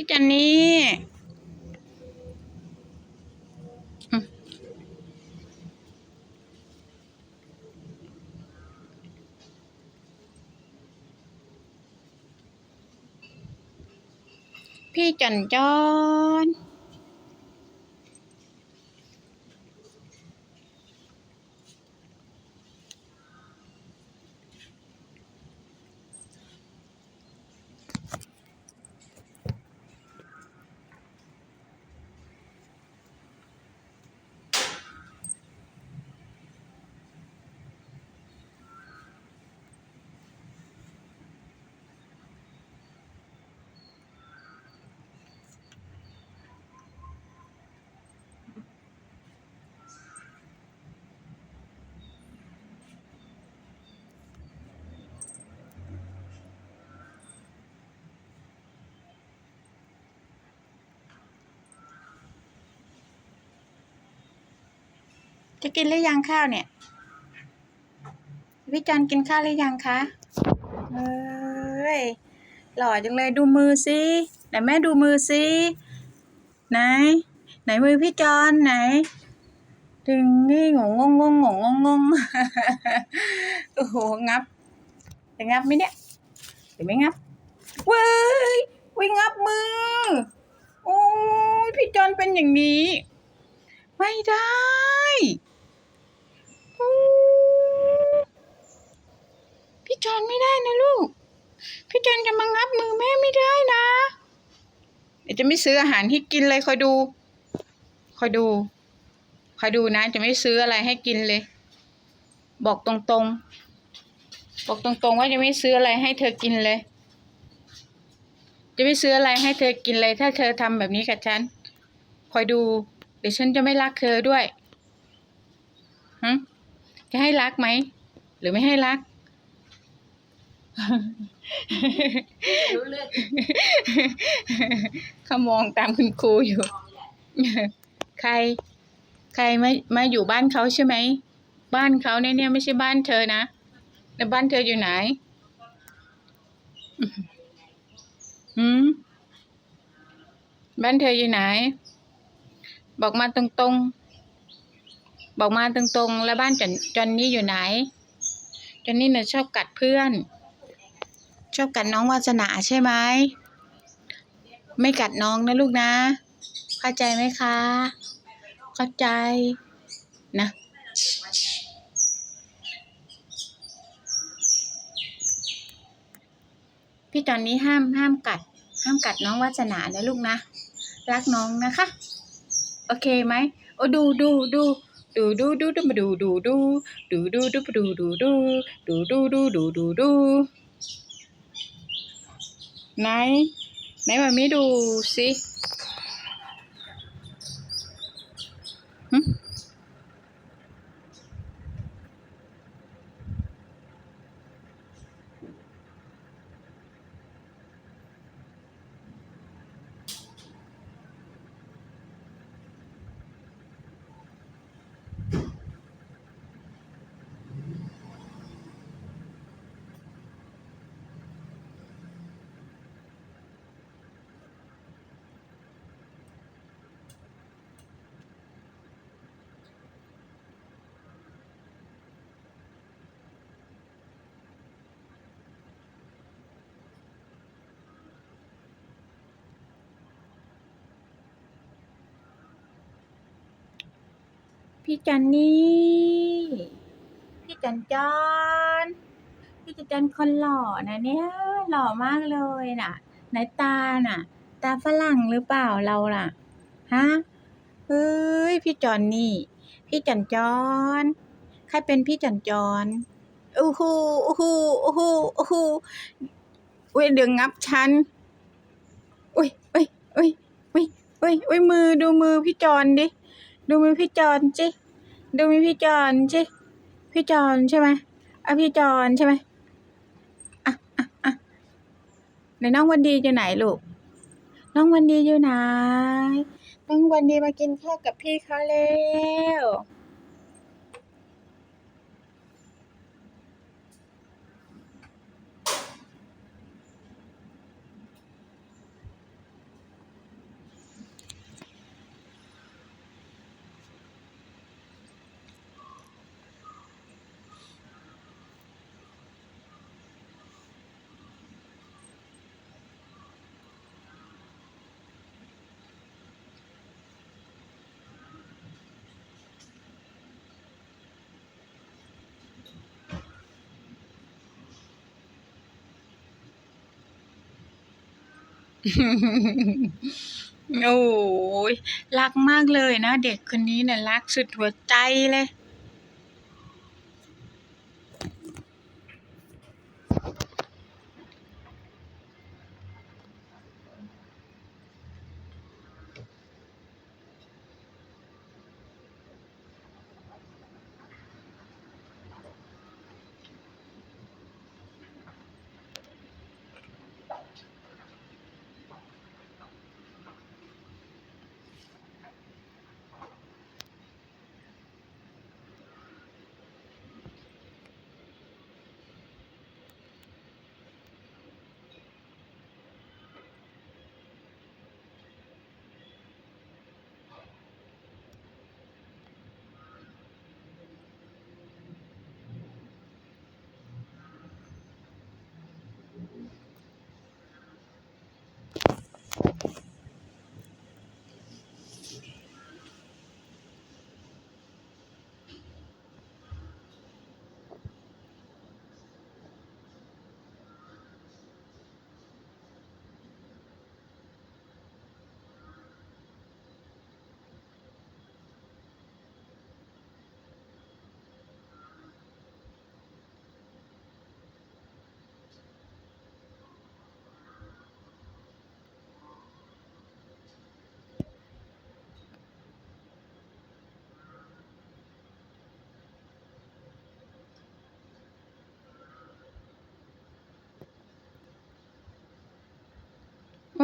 พี่จันนี่พี่จันจอน จะกินหรือยังข้าวเนี่ย พี่จันกินข้าวหรือยังคะเฮ้ยหล่อจังเลยดูมือสิไหนแม่ดูมือสิไหน ไหนมือพี่จอนไหนดึงนี่งงงงงงงงงงโอ้โหงับจะงับไหมเนี่ยเดี๋ยวไม่งับเว้ยวิ่งงับมือโอ้ยพี่จอนเป็นอย่างนี้ ไม่ได้อู้พี่ จอนไม่ได้นะลูก พี่จอนจะมางับมือแม่ไม่ได้นะ เดี๋ยวจะไม่ซื้ออาหารให้กินเลยคอยดู คอยดู คอยดูนะ จะไม่ซื้ออะไรให้กินเลย บอกตรงๆ บอกตรงๆว่าจะไม่ซื้ออะไรให้เธอกินเลย จะไม่ซื้ออะไรให้เธอกินเลย ถ้าเธอทำแบบนี้กับฉัน คอยดู เดี๋ยวฉันจะไม่รักเธอด้วยฮะจะให้รักไหม หรือไม่ให้รัก รู้เรื่องเขามองตามคุณครูอยู่ ใคร ใครมามาอยู่บ้านเขาใช่ไหม บ้านเขาเนี่ยเนี่ยไม่ใช่บ้านเธอนะ แล้วบ้านเธออยู่ไหนหืม บ้านเธออยู่ไหน บอกมาตรงๆ บอกมาตรงๆ แล้วบ้านจอนจอนนี่อยู่ไหนจอนนี่เนี่ยชอบกัดเพื่อน ชอบกัดน้องวาสนาใช่ไหมไม่กัดน้องนะลูกนะ เข้าใจไหมคะ เข้าใจนะพี่ตอนนี้ห้ามห้ามกัด ห้ามกัดน้องวาสนานะลูกนะ รักน้องนะคะ โอเคไหมโอ้ดูดูดูดูดูดูดูมาดูดูดูดูดูดูดูดูดูดูดูดูดูดูดู ไหน ไหนมามีดูสิ พี่จันนี่ พี่จันจอนพี่จันจอนคนหล่อนะเนี่ย หล่อมากเลยน่ะไหนตาน่ะ ตาฝรั่งหรือเปล่าเราล่ะ ฮะ เฮ้ย พี่จอนนี่ พี่จันจอนใครเป็นพี่จันจอนอู้หูอู้หูอู้หูอู้หูอุ้ยเดืองงับฉันอุ้ยอุ้ยอุ้ยอุ้ยอุ้ยอุ้ยมือดูมือพี่จอนดิ ดูมีพี่จอนจิดูมีพี่จอนจิพี่จอนใช่ไหมอะพี่จอนใช่ไหมอะอะอะไหนน้องวันดีอยู่ไหนลูก น้องวันดีอยู่ไหน น้องวันดีมากินข้าวกับพี่เขาแล้ว โอ้ยรักมากเลยนะเด็กคนนี้เนี่ยรักสุดหัวใจเลย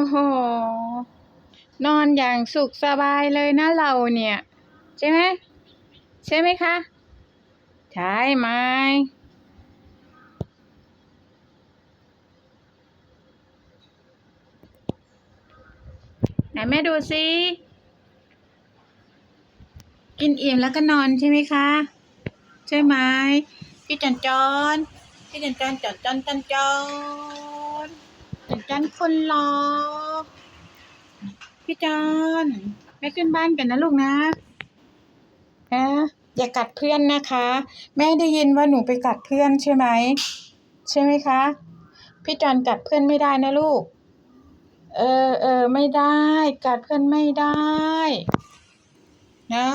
โห นอนอย่างสุขสบายเลยนะเราเนี่ย ใช่ไหมใช่ไหมคะ ใช่ไหมไหนแม่ดูสิกินอิ่มแล้วก็นอนใช่ไหมคะ ใช่ไหมพี่จันจอนพี่จันจอนจันจอนจันจอน จันจอนคนรอ พี่จอนแม่ขึ้นบ้านกันนะลูกนะนะอย่ากัดเพื่อนนะคะ แม่ได้ยินว่าหนูไปกัดเพื่อนใช่ไหมใช่ไหมคะ พี่จอนกัดเพื่อนไม่ได้นะลูก เออเออไม่ได้ กัดเพื่อนไม่ได้ นะ